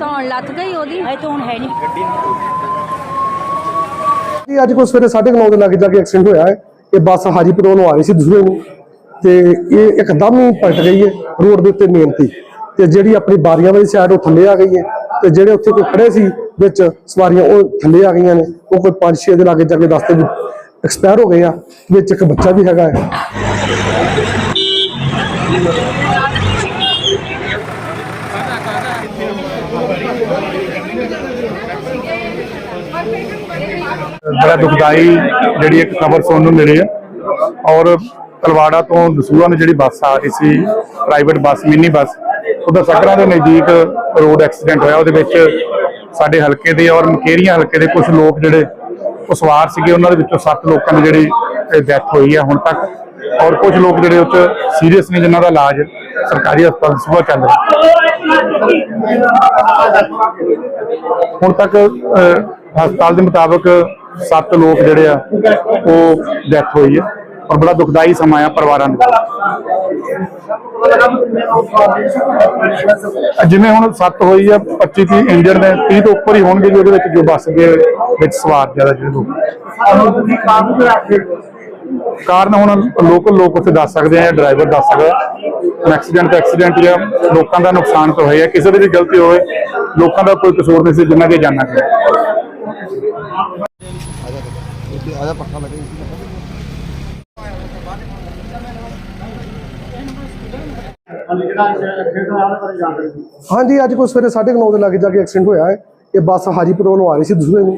ਧੌਣ ਲੱਥ ਗਈ ਉਹਦੀ। ਅਜੇ ਤਾਂ ਹੁਣ ਹੈ ਨਹੀਂ। ਜੀ ਅੱਜ ਕੋਈ ਸਵੇਰੇ 9:30 ਦੇ ਲਾਗੇ ਜਾ ਕੇ ਐਕਸੀਡੈਂਟ ਹੋਇਆ ਹੈ। ਇਹ ਬੱਸ ਹਾਜੀਪੁਰ ਨੂੰ ਆ ਰਹੀ ਸੀ ਦੂਸਰੇ ਨੂੰ। ਤੇ ਇਹ ਇੱਕਦਮ ਹੀ ਪਲਟ ਗਈ ਹੈ ਰੋਡ ਦੇ ਉੱਤੇ ਮੇਨ ਤੇ ਤੇ ਜਿਹੜੀ ਆਪਣੀ ਬਾਰੀਆਂ ਵਾਲੀ ਸਾਈਡ ਉਹ ਥੱਲੇ ਆ ਗਈ ਹੈ। ਤੇ ਜਿਹੜੇ ਉੱਥੇ ਕੋਈ ਖੜੇ ਸੀ ਵਿੱਚ ਸਵਾਰੀਆਂ ਉਹ ਥੱਲੇ ਆ ਗਈਆਂ ਨੇ। ਉਹ ਕੋਈ 5-6 ਦੇ ਲਾਗੇ ਜਾ ਕੇ ਦਸਤੇ ਵੀ ਐਕਸਪਾਇਰ ਹੋ ਗਏ ਆ। ਵਿੱਚ ਇੱਕ ਬੱਚਾ ਵੀ ਹੈਗਾ ਹੈ। ਬੜਾ ਦੁਖਦਾਈ ਜਿਹੜੀ ਇੱਕ ਖਬਰ ਸੁਣਨ ਨੂੰ ਮਿਲੀ ਹੈ। ਔਰ ਤਲਵਾੜਾ ਤੋਂ ਦਸੂਹਾ ਨੂੰ ਜਿਹੜੀ ਬੱਸ ਆ ਰਹੀ ਸੀ ਪ੍ਰਾਈਵੇਟ ਬੱਸ, ਮਿੰਨੀ ਬੱਸ ਉਹਦਾ ਸਕਰਾਂ ਦੇ ਨਜ਼ਦੀਕ ਰੋਡ ਐਕਸੀਡੈਂਟ ਹੋਇਆ। ਉਹਦੇ ਵਿੱਚ ਸਾਡੇ ਹਲਕੇ ਦੇ ਔਰ ਮਕੇਰੀਆਂ ਹਲਕੇ ਦੇ ਕੁਝ ਲੋਕ ਜਿਹੜੇ ਉਹ ਸਵਾਰ ਸੀਗੇ। ਉਹਨਾਂ ਦੇ ਵਿੱਚੋਂ 7 ਲੋਕਾਂ ਦੀ ਜਿਹੜੀ ਡੈਥ ਹੋਈ ਹੈ ਹੁਣ ਤੱਕ। ਔਰ ਕੁਝ ਲੋਕ ਜਿਹੜੇ ਉੱਚ ਸੀਰੀਅਸ ਨੇ, ਜਿਨ੍ਹਾਂ ਦਾ ਇਲਾਜ ਸਰਕਾਰੀ ਹਸਪਤਾਲ ਦਸੂਹਾ ਚੱਲ ਰਿਹਾ। ਹੁਣ ਤੱਕ ਹਸਪਤਾਲ ਦੇ ਮੁਤਾਬਕ 7 ਲੋਕ ਜਿਹੜੇ ਆ, ਉਹ ਡੈਥ ਹੋਈ ਹੈ ਔਰ ਬੜਾ ਦੁਖਦਾਈ ਸਮਾਂ ਆ ਪਰਿਵਾਰਾਂ ਦੇ ਜਿਵੇਂ ਹੁਣ 7 ਹੋਈ ਆ 25 30 ਇੰਜਰਡ ਨੇ 30 ਤੋਂ ਉੱਪਰ ਹੀ ਹੋਣਗੇ ਜੀ ਉਹਦੇ ਵਿੱਚ ਜੋ ਬੱਸ ਦੇ ਵਿੱਚ ਸਵਾਰ ਜ਼ਿਆਦਾ ਜਿਹੜੇ ਲੋਕ। ਕਾਰਨ ਹੁਣ ਲੋਕਲ ਲੋਕ ਉੱਥੇ ਦੱਸ ਸਕਦੇ ਆ ਜਾਂ ਡਰਾਈਵਰ ਦੱਸ ਸਕਦਾ ਐਕਸੀਡੈਂਟ ਤਾਂ ਐਕਸੀਡੈਂਟ ਜਾਂ ਲੋਕਾਂ ਦਾ ਨੁਕਸਾਨ ਤਾਂ ਹੋਇਆ, ਕਿਸੇ ਦੀ ਵੀ ਗਲਤੀ ਹੋਵੇ, ਲੋਕਾਂ ਦਾ ਕੋਈ ਕਸੂਰ ਨਹੀਂ ਸੀ, ਜਿੰਨਾ ਕਿ ਜਾਣਾ ਦੀ ਜਾਨਣਾ ਗਿਆ ਹਾਂਜੀ, ਅੱਜ ਕੋਈ ਸਵੇਰੇ 9:30 ਦੇ ਲਾਗੇ ਜਾ ਕੇ ਐਕਸੀਡੈਂਟ ਹੋਇਆ ਹੈ। ਇਹ ਬੱਸ ਹਾਜੀਪੁਰ ਨੂੰ ਆ ਰਹੀ ਸੀ ਦੂਸਰੇ ਨੂੰ।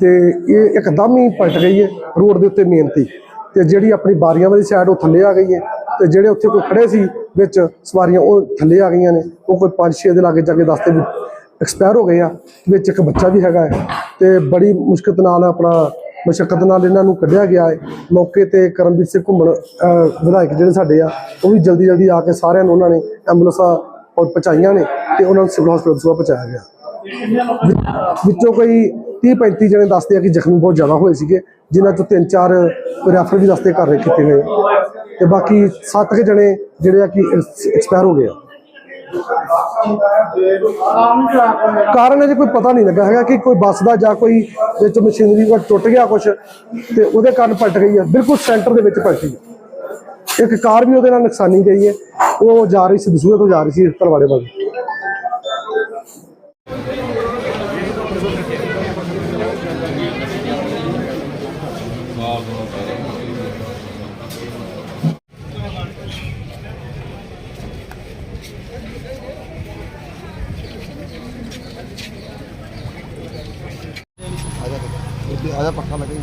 ਤੇ ਇਹ ਇੱਕਦਮ ਹੀ ਪਲਟ ਗਈ ਹੈ ਰੋਡ ਦੇ ਉੱਤੇ ਮਿਹਨਤੀ ਤੇ। ਜਿਹੜੀ ਆਪਣੀ ਬਾਰੀਆਂ ਵਾਲੀ ਸਾਈਡ ਉਹ ਥੱਲੇ ਆ ਗਈ ਹੈ। ਤੇ ਜਿਹੜੇ ਉੱਥੇ ਕੋਈ ਖੜੇ ਸੀ ਵਿੱਚ ਸਵਾਰੀਆਂ, ਉਹ ਥੱਲੇ ਆ ਗਈਆਂ ਨੇ। ਉਹ ਕੋਈ 5-6 ਦੇ ਲਾਗੇ ਜਾ ਕੇ ਦਸਤੇ ਵੀ ਐਕਸਪਾਇਰ ਹੋ ਗਏ ਆ। ਵਿੱਚ ਇੱਕ ਬੱਚਾ ਵੀ ਹੈਗਾ ਹੈ। ਤੇ ਬੜੀ ਮੁਸ਼ਕਲ ਨਾਲ ਆਪਣਾ ਮਸ਼ੱਕਤ ਨਾਲ ਇਹਨਾਂ ਨੂੰ ਕੱਢਿਆ ਗਿਆ ਹੈ। ਮੌਕੇ ਤੇ ਕਰਮਵੀਰ ਸਿੰਘ ਘੁੰਮਣ ਵਿਧਾਇਕ ਜਿਹੜੇ ਸਾਡੇ ਆ, ਉਹ ਵੀ ਜਲਦੀ ਜਲਦੀ ਆ ਕੇ ਸਾਰਿਆਂ ਨੂੰ ਉਹਨਾਂ ਨੇ ਐਂਬੂਲੈਂਸਾਂ ਔਰ ਪਹੁੰਚਾਈਆਂ ਨੇ ਤੇ ਉਹਨਾਂ ਨੂੰ ਸਿਵਲ ਹਸਪਤਾਲ ਸੁਆ ਪਹੁੰਚਾਇਆ ਗਿਆ। ਵਿੱਚੋਂ ਕੋਈ 30 35 ਜਣੇ ਦੱਸਦੇ ਆ ਕਿ ਜ਼ਖਮੀ ਬਹੁਤ ਜ਼ਿਆਦਾ ਹੋਏ ਸੀਗੇ, ਜਿਨ੍ਹਾਂ ਚੋਂ ਤਿੰਨ ਚਾਰ ਰੈਫਰ ਵੀ ਦੱਸਦੇ ਘਰ ਕੀਤੇ ਗਏ ਤੇ ਬਾਕੀ 7 ਕੁ ਜਣੇ ਜਿਹੜੇ ਆ ਕਿ ਐਕਸਪਾਇਰ ਹੋ ਗਏ ਆ। ਕਾਰਨ ਅਜੇ ਕੋਈ ਪਤਾ ਨਹੀਂ ਲੱਗਾ ਹੈਗਾ ਕਿ ਕੋਈ ਬੱਸ ਦਾ ਜਾਂ ਕੋਈ ਵਿੱਚ ਮਸ਼ੀਨਰੀ ਦਾ ਟੁੱਟ ਗਿਆ ਕੁਝ ਤੇ ਉਹਦੇ ਕਾਰਨ ਪਲਟ ਗਈ ਹੈ। ਬਿਲਕੁਲ ਸੈਂਟਰ ਦੇ ਵਿੱਚ ਪਲਟੀ ਗਈ ਇੱਕ ਕਾਰ ਵੀ ਉਹਦੇ ਨਾਲ ਨੁਕਸਾਨੀ ਗਈ ਹੈ। ਉਹ ਜਾ ਰਹੀ ਸੀ ਦਸੂਹੇ ਤੋਂ ਜਾ ਰਹੀ ਸੀ ਤਲਵਾੜੇ ਵੱਲ olha pra câmera aí.